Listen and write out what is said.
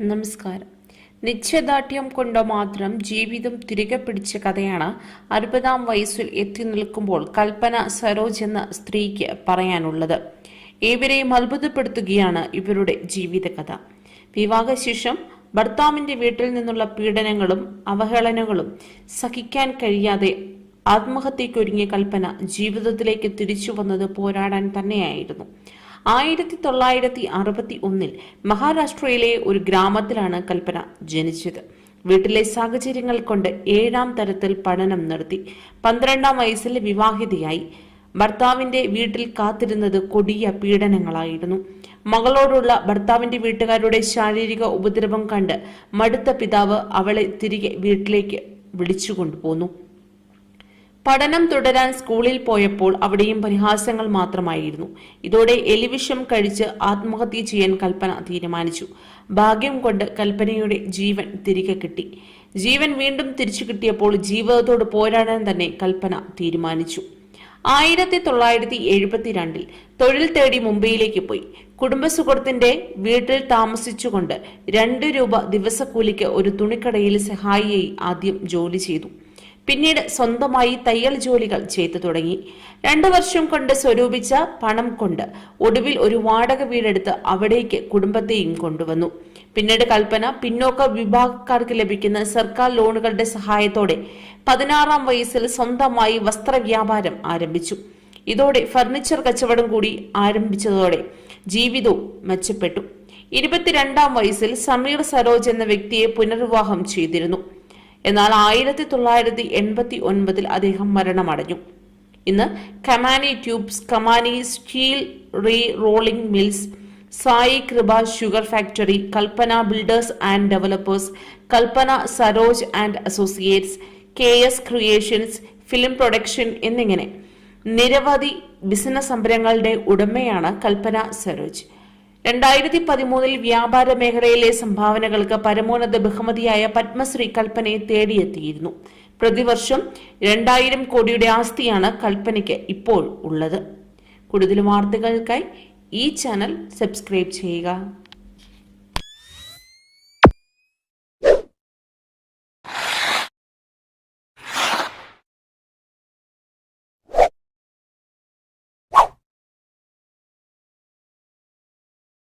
നമസ്കാരം. നിശ്ചയദാർഢ്യം കൊണ്ട് മാത്രം ജീവിതം തിരികെ പിടിച്ച കഥയാണ് അറുപതാം വയസ്സിൽ എത്തി നിൽക്കുമ്പോൾ കൽപ്പന സരോജ് എന്ന സ്ത്രീക്ക് പറയാനുള്ളത്. ഏവരെയും അത്ഭുതപ്പെടുത്തുകയാണ് ഇവരുടെ ജീവിതകഥ. വിവാഹശേഷം ഭർത്താവിന്റെ വീട്ടിൽ നിന്നുള്ള പീഡനങ്ങളും അവഹേളനങ്ങളും സഹിക്കാൻ കഴിയാതെ ആത്മഹത്യക്കൊരുങ്ങിയ കൽപ്പന ജീവിതത്തിലേക്ക് തിരിച്ചു വന്നത് പോരാടാൻ തന്നെയായിരുന്നു. ആയിരത്തി തൊള്ളായിരത്തി അറുപത്തി ഒന്നിൽ മഹാരാഷ്ട്രയിലെ ഒരു ഗ്രാമത്തിലാണ് കൽപ്പന ജനിച്ചത്. വീട്ടിലെ സാഹചര്യങ്ങൾ കൊണ്ട് ഏഴാം തരത്തിൽ പഠനം നടത്തി പന്ത്രണ്ടാം വയസ്സിൽ വിവാഹിതയായി. ഭർത്താവിന്റെ വീട്ടിൽ കാത്തിരുന്നത് കൊടിയ പീഡനങ്ങളായിരുന്നു. മകളോടുള്ള ഭർത്താവിന്റെ വീട്ടുകാരുടെ ശാരീരിക ഉപദ്രവം കണ്ട് മടുത്ത പിതാവ് അവളെ തിരികെ വീട്ടിലേക്ക് വിളിച്ചുകൊണ്ടുപോന്നു. പഠനം തുടരാൻ സ്കൂളിൽ പോയപ്പോൾ അവിടെയും പരിഹാസങ്ങൾ മാത്രമായിരുന്നു. ഇതോടെ എലിവിഷം കഴിച്ച് ആത്മഹത്യ ചെയ്യാൻ കൽപ്പന തീരുമാനിച്ചു. ഭാഗ്യം കൊണ്ട് കൽപ്പനയുടെ ജീവൻ തിരികെ കിട്ടി. ജീവൻ വീണ്ടും തിരിച്ചു കിട്ടിയപ്പോൾ ജീവിതത്തോട് പോരാടാൻ തന്നെ കൽപ്പന തീരുമാനിച്ചു. ആയിരത്തി തൊള്ളായിരത്തി എഴുപത്തിരണ്ടിൽ തൊഴിൽ തേടി മുംബൈയിലേക്ക് പോയി. കുടുംബസുഹൃത്തിന്റെ വീട്ടിൽ താമസിച്ചുകൊണ്ട് രണ്ട് രൂപ ദിവസക്കൂലിക്ക് ഒരു തുണിക്കടയിൽ സഹായിയായി ആദ്യം ജോലി ചെയ്തു. പിന്നീട് സ്വന്തമായി തയ്യൽ ജോലികൾ ചെയ്തു തുടങ്ങി. രണ്ടു വർഷം കൊണ്ട് സ്വരൂപിച്ച പണം കൊണ്ട് ഒടുവിൽ ഒരു വാടക വീടെടുത്ത് അവിടേക്ക് കുടുംബത്തെയും കൊണ്ടുവന്നു. പിന്നീട് കൽപ്പന പിന്നോക്ക വിഭാഗക്കാർക്ക് ലഭിക്കുന്ന സർക്കാർ ലോണുകളുടെ സഹായത്തോടെ പതിനാറാം വയസ്സിൽ സ്വന്തമായി വസ്ത്രവ്യാപാരം ആരംഭിച്ചു. ഇതോടെ ഫർണിച്ചർ കച്ചവടം കൂടി ആരംഭിച്ചതോടെ ജീവിതവും മെച്ചപ്പെട്ടു. ഇരുപത്തിരണ്ടാം വയസ്സിൽ സമീർ സരോജ് എന്ന വ്യക്തിയെ പുനർവിവാഹം ചെയ്തിരുന്നു. എന്നാൽ ആയിരത്തി തൊള്ളായിരത്തി എൺപത്തി ഒൻപതിൽ അദ്ദേഹം മരണമടഞ്ഞു. ഇന്ന് Kamani tubes Kamani steel re rolling mills Sai Kripa sugar factory Kalpana builders and developers Kalpana Saroj and associates K S creations film production എന്നിങ്ങനെ നിരവധി ബിസിനസ് സംരംഭങ്ങളുടെ ഉടമയാണ് കൽപ്പന സരോജ്. രണ്ടായിരത്തി പതിമൂന്നിൽ വ്യാപാര മേഖലയിലെ സംഭാവനകൾക്ക് പരമോന്നത ബഹുമതിയായ പത്മശ്രീ കൽപ്പനയെ തേടിയെത്തിയിരുന്നു. പ്രതിവർഷം രണ്ടായിരം കോടിയുടെ ആസ്തിയാണ് കൽപ്പനയ്ക്ക് ഇപ്പോൾ ഉള്ളത്. കൂടുതൽ വാർത്തകൾക്കായി ഈ ചാനൽ സബ്സ്ക്രൈബ് ചെയ്യുക.